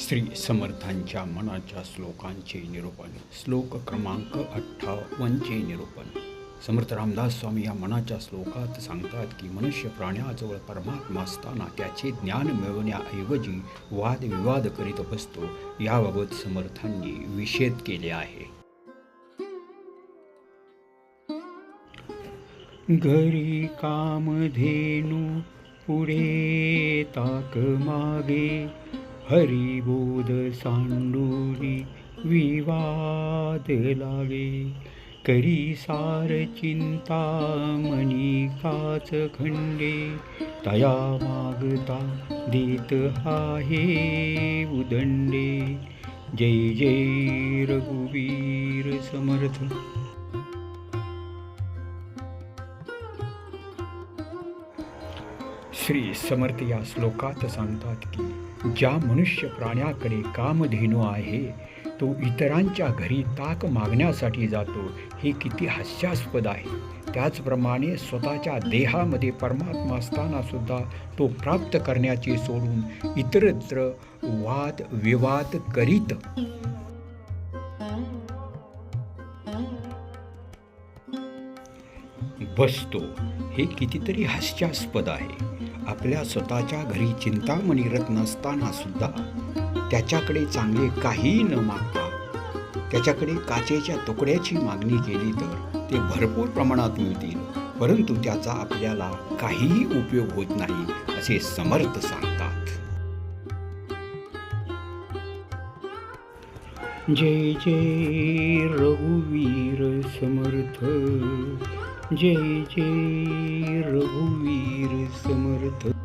श्री समर्थांच्या मनाच्या श्लोकांचे निरूपण. श्लोक क्रमांक अठ्ठावनचे निरूपण. समर्थ रामदास स्वामी या मनाच्या श्लोकात सांगतात की मनुष्य प्राण्याजवळ परमात्मा असताना त्याचे ज्ञान मिळवण्याऐवजी वादविवाद करीत बसतो याबाबत समर्थांनी विषेद केले आहे. घरी कामधेनू पुढे ताक मागे हरिबोध सांडूनी विवाद लागे. करी सार चिंता मनी काच खंडे. तया मागता देत आहे उदंडे. जय जय रघुवीर समर्थ. श्री समर्थ या श्लोकात सांगतात की ज्या मनुष्य प्राण्याकडे कामधेनू आहे तो इतरांच्या घरी ताक मागण्यासाठी जातो हे किती हास्यास्पद आहे. त्याचप्रमाणे स्वतःच्या देहामध्ये परमात्मा असतानासुद्धा तो प्राप्त करण्याचे सोडून इतरत्र वाद विवाद करीत. बसतो हे कितीतरी हास्यास्पद आहे. आपल्या स्वतःच्या घरी चिंतामणी रत नसताना सुद्धा त्याच्याकडे चांगले काहीही न मागता त्याच्याकडे काचेच्या तुकड्याची मागणी केली तर ते भरपूर प्रमाणात मिळतील. परंतु त्याचा आपल्याला काहीही उपयोग होत नाही असे समर्थ सांगतात. जय जय रघुवीर समर्थ. जय जय रघुवीर समर्थ।